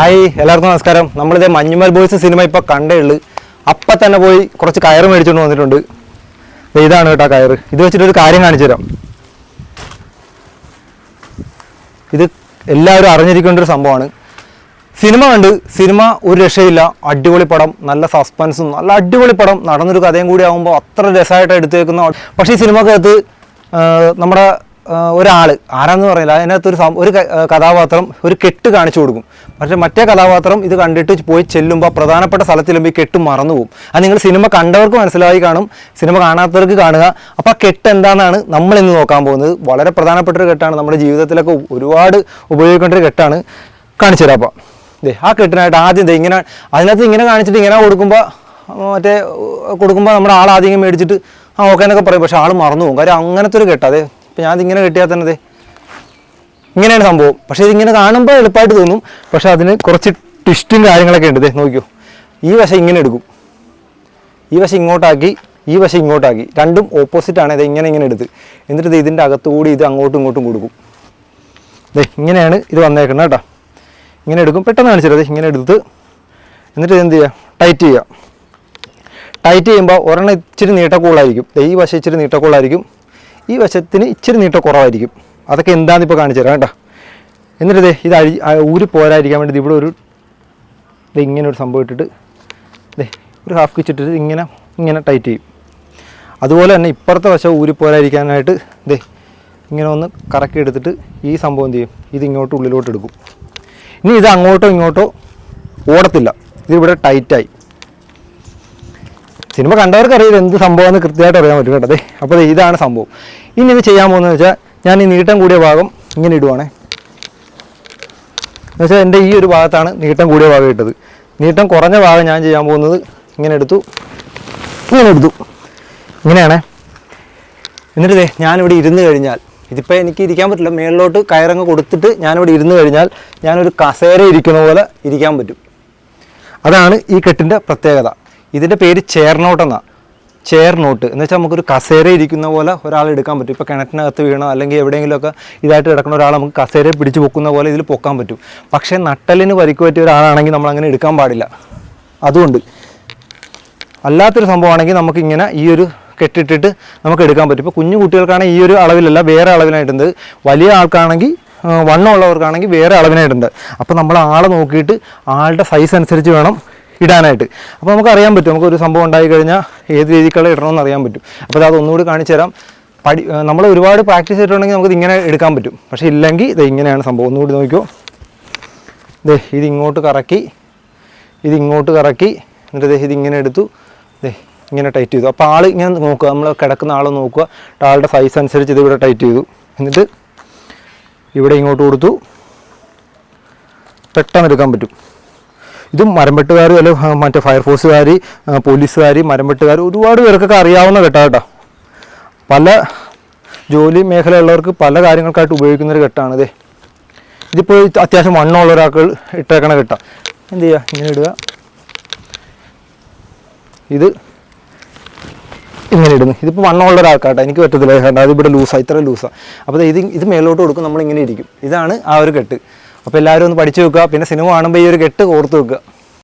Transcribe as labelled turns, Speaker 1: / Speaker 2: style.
Speaker 1: Hi എല്ലാവർക്കും നമസ്കാരം. നമ്മളിത് മഞ്ഞുമൽ ബോയ്സ് സിനിമ ഇപ്പോൾ കണ്ടേ ഉള്ളു. അപ്പം തന്നെ പോയി കുറച്ച് കയറ് മേടിച്ചുകൊണ്ട് വന്നിട്ടുണ്ട്. ഇതാണ് കേട്ടോ കയറ്. ഇത് വെച്ചിട്ടൊരു കാര്യം കാണിച്ചു തരാം. ഇത് എല്ലാവരും അറിഞ്ഞിരിക്കേണ്ട ഒരു സംഭവമാണ്. സിനിമ കണ്ട് സിനിമ ഒരു രക്ഷയില്ല. അടിപൊളി പടം നല്ല സസ്പെൻസും നല്ല അടിപൊളി പടം. നടന്നൊരു കഥയും കൂടി ആകുമ്പോൾ അത്ര രസമായിട്ട് എടുത്തേക്കുന്ന പക്ഷേ ഈ സിനിമക്കകത്ത് നമ്മുടെ ഒരാൾ ആരാന്ന് പറയില്ല. അതിനകത്ത് ഒരു കഥാപാത്രം ഒരു കെട്ട് കാണിച്ചു കൊടുക്കും. പക്ഷെ മറ്റേ കഥാപാത്രം ഇത് കണ്ടിട്ട് പോയി ചെല്ലുമ്പോൾ പ്രധാനപ്പെട്ട സ്ഥലത്തിലുമ്പോൾ ഈ കെട്ട് മറന്നു പോകും. അത് നിങ്ങൾ സിനിമ കണ്ടവർക്ക് മനസ്സിലായി കാണും. സിനിമ കാണാത്തവർക്ക് കാണുക. അപ്പോൾ ആ കെട്ട് എന്താണെന്നാണ് നമ്മൾ ഇന്ന് നോക്കാൻ പോകുന്നത്. വളരെ പ്രധാനപ്പെട്ട ഒരു കെട്ടാണ്. നമ്മുടെ ജീവിതത്തിലൊക്കെ ഒരുപാട് ഉപയോഗിക്കേണ്ട ഒരു കെട്ടാണ് കാണിച്ചു തരാം അപ്പോൾ ദേ ആ കെട്ടിനായിട്ട് ആദ്യം ദേ ഇങ്ങനെ അതിനകത്ത് ഇങ്ങനെ കാണിച്ചിട്ട് ഇങ്ങനെ കൊടുക്കുമ്പോൾ മറ്റേ കൊടുക്കുമ്പോൾ നമ്മുടെ ആൾ ആദ്യം മേടിച്ചിട്ട് ആ ഓക്കെ എന്നൊക്കെ പറയും. പക്ഷെ ആൾ മറന്നു പോകും. കാര്യം അങ്ങനത്തെ ഒരു കെട്ടാ. അതെ ഇപ്പം ഞാൻ ഇതിങ്ങനെ കെട്ടിയാൽ തന്നെ ഇങ്ങനെയാണ് സംഭവം. പക്ഷേ ഇതിങ്ങനെ കാണുമ്പോൾ എളുപ്പമായിട്ട് തോന്നും. പക്ഷേ അതിന് കുറച്ച് ട്വിസ്റ്റും കാര്യങ്ങളൊക്കെ ഉണ്ട് ദേ നോക്കിയോ. ഈ വശം ഇങ്ങനെ എടുക്കും. ഈ വശം ഇങ്ങോട്ടാക്കി ഈ വശം ഇങ്ങോട്ടാക്കി. രണ്ടും ഓപ്പോസിറ്റാണ് ഇത് ഇങ്ങനെ ഇങ്ങനെ എടുത്ത്. എന്നിട്ട് ഇത് ഇതിന്റെ അകത്തുകൂടി ഇത് അങ്ങോട്ടും ഇങ്ങോട്ടും കൊടുക്കും. ദേ ഇങ്ങനെയാണ് ഇത് വന്നേക്കുന്നത് കേട്ടോ. ഇങ്ങനെ എടുക്കും. പെട്ടെന്ന് കാണിച്ചത് ഇങ്ങനെ എടുത്ത് എന്നിട്ട് ഇത് എന്ത് ചെയ്യുക ടൈറ്റ് ചെയ്യുക ടൈറ്റ് ചെയ്യുമ്പോൾ ഒരെണ്ണം ഇച്ചിരി നീട്ടക്കൂളായിരിക്കും ഈ വശം ഇച്ചിരി നീട്ടക്കൂളായിരിക്കും ഈ വശത്തിന് ഇച്ചിരി നീട്ടം കുറവായിരിക്കും. അതൊക്കെ എന്താണെന്ന് ഇപ്പോൾ കാണിച്ചു തരാം കേട്ടോ. എന്നിട്ട് ഇത് അഴി ഊരി പോരായിരിക്കാൻ വേണ്ടി ഇവിടെ ഒരു ഇത് ഇങ്ങനെ ഒരു സംഭവം ഇട്ടിട്ട് ദേ ഒരു ഹാഫ് കിച്ചിട്ടിട്ട് ഇങ്ങനെ ഇങ്ങനെ ടൈറ്റ് ചെയ്യും. അതുപോലെ തന്നെ ഇപ്പുറത്തെ വശം ഊരി പോരായിരിക്കാനായിട്ട് ദേ ഇങ്ങനെ ഒന്ന് കറക്കി എടുത്തിട്ട് ഈ സംഭവം എന്ത് ചെയ്യും? ഇത് ഇങ്ങോട്ട് ഉള്ളിലോട്ട് എടുക്കും. ഇനി ഇത് അങ്ങോട്ടോ ഇങ്ങോട്ടോ ഓടത്തില്ല. ഇതിവിടെ ടൈറ്റായി സിനിമ കണ്ടവർക്ക് അറിയില്ല എന്ത് സംഭവമെന്ന് കൃത്യമായിട്ട് അറിയാൻ പറ്റും കേട്ടോ. അതെ അപ്പോൾ ഇതാണ് സംഭവം. ഇനി ഇത് ചെയ്യാൻ പോകുന്നത് വെച്ചാൽ ഞാൻ ഈ നീട്ടം കൂടിയ ഭാഗം ഇങ്ങനെ ഇടുവാണേ. എന്നുവെച്ചാൽ എന്റെ ഈ ഒരു ഭാഗത്താണ് നീട്ടം കൂടിയ ഭാഗം ഇട്ടത്. നീട്ടം കുറഞ്ഞ ഭാഗം ഞാൻ ചെയ്യാൻ പോകുന്നത് ഇങ്ങനെ എടുത്തു. ഇങ്ങനെ എടുത്തു. ഇങ്ങനെയാണേ. എന്നിട്ട് ദേ ഞാനിവിടെ ഇരുന്ന് കഴിഞ്ഞാൽ ഇതിപ്പോൾ എനിക്ക് ഇരിക്കാൻ പറ്റില്ല മേളിലോട്ട് കയറങ്ങ് കൊടുത്തിട്ട് ഞാനിവിടെ ഇരുന്ന് കഴിഞ്ഞാൽ ഞാനൊരു കസേര ഇരിക്കുന്ന പോലെ ഇരിക്കാൻ പറ്റും. അതാണ് ഈ കെട്ടിന്റെ പ്രത്യേകത. ഇതിന്റെ പേര് ചേർനോട്ട്. എന്നാണ് ചെയർ നോട്ട് എന്ന് വെച്ചാൽ നമുക്കൊരു കസേര ഇരിക്കുന്ന പോലെ ഒരാൾ എടുക്കാൻ പറ്റും. ഇപ്പോൾ കിണറ്റിനകത്ത് വീണോ അല്ലെങ്കിൽ എവിടെയെങ്കിലുമൊക്കെ ഇതായിട്ട് കിടക്കുന്ന ഒരാൾ നമുക്ക് കസേര പിടിച്ച് പൊക്കുന്ന പോലെ ഇതിൽ പൊക്കാൻ പറ്റും. പക്ഷേ നട്ടലിന് പരിക്ക് പറ്റിയ ഒരാളാണെങ്കിൽ നമ്മൾ അങ്ങനെ എടുക്കാൻ പാടില്ല. അതുകൊണ്ട് അല്ലാത്തൊരു സംഭവമാണെങ്കിൽ നമുക്കിങ്ങനെ ഈ ഒരു കെട്ടിട്ടിട്ട് നമുക്ക് എടുക്കാൻ പറ്റും. ഇപ്പോൾ കുഞ്ഞു കുട്ടികൾക്കാണെങ്കിൽ ഈ ഒരു അളവിലല്ല വേറെ അളവിലായിട്ടുണ്ട് വലിയ ആൾക്കാണെങ്കിൽ വണ്ണമുള്ളവർക്കാണെങ്കിൽ വേറെ അളവിനായിട്ടുണ്ട്. അപ്പോൾ നമ്മൾ ആളെ നോക്കിയിട്ട് ആളുടെ സൈസ് അനുസരിച്ച് വേണം ഇടാനായിട്ട്. അപ്പോൾ നമുക്ക് അറിയാൻ പറ്റും. നമുക്ക് ഒരു സംഭവം ഉണ്ടായി കഴിഞ്ഞാൽ ഏത് രീതിക്കുള്ള ഇടണമെന്ന് അറിയാൻ പറ്റും. അപ്പോൾ അത് ഒന്നുകൂടി കാണിച്ചു തരാം. പഠി നമ്മൾ ഒരുപാട് പ്രാക്ടീസ് ചെയ്തിട്ടുണ്ടെങ്കിൽ നമുക്ക് ഇങ്ങനെ എടുക്കാൻ പറ്റും. പക്ഷേ ഇല്ലെങ്കിൽ ഇത് ഇങ്ങനെയാണ് സംഭവം. ഒന്നുകൂടി നോക്കിയോ ദേ ഇത് ഇങ്ങോട്ട് കറക്കി. ഇത് ഇങ്ങോട്ട് കറക്കി. എന്നിട്ട് ദേ ഇത് ഇങ്ങനെ എടുത്തു. ദേ ഇങ്ങനെ ടൈറ്റ് ചെയ്തു. അപ്പോൾ ആൾ ഇങ്ങനെ നോക്കുക. നമ്മൾ കിടക്കുന്ന ആളെ നോക്കുക. ആളുടെ സൈസ് അനുസരിച്ച് ഇത് ഇവിടെ ടൈറ്റ് ചെയ്തു. എന്നിട്ട് ഇവിടെ ഇങ്ങോട്ട് കൊടുത്തു. പെട്ടെന്ന് എടുക്കാൻ പറ്റും. ഇത് മരംവെട്ടുകാർ അല്ലെ ആ, മറ്റേ ഫയർഫോഴ്സുകാർ പോലീസുകാർ മരംവെട്ടുകാർ ഒരുപാട് പേർക്കൊക്കെ അറിയാവുന്ന ഘട്ടം കേട്ടോ. പല ജോലി മേഖലയുള്ളവർക്ക് പല കാര്യങ്ങൾക്കായിട്ട് ഉപയോഗിക്കുന്ന കെട്ടാണ് ഇതേ. ഇതിപ്പോൾ അത്യാവശ്യം മണ്ണുള്ള ഒരാൾക്ക് ഇട്ടേക്കണ ഘട്ടം. എന്ത് ചെയ്യുക ഇങ്ങനെ ഇടുക. ഇത് ഇങ്ങനെ ഇടുന്നു. ഇതിപ്പോൾ വണ്ണമുള്ള ഒരാൾക്കാട്ടെ. എനിക്ക് പറ്റത്തില്ല. കാരണം അതിവിടെ ലൂസാണ് ഇത്ര ലൂസാണ് അപ്പോൾ ഇത് ഇത് മേലോട്ട് കൊടുക്കും. നമ്മൾ ഇങ്ങനെ ഇരിക്കും. ഇതാണ് ആ ഒരു കെട്ട്. അപ്പോൾ എല്ലാവരും ഒന്ന് പഠിച്ചു വെക്കുക. പിന്നെ സിനിമ കാണുമ്പോൾ ഈ ഒരു കെട്ട് ഓർത്ത് വെക്കുക.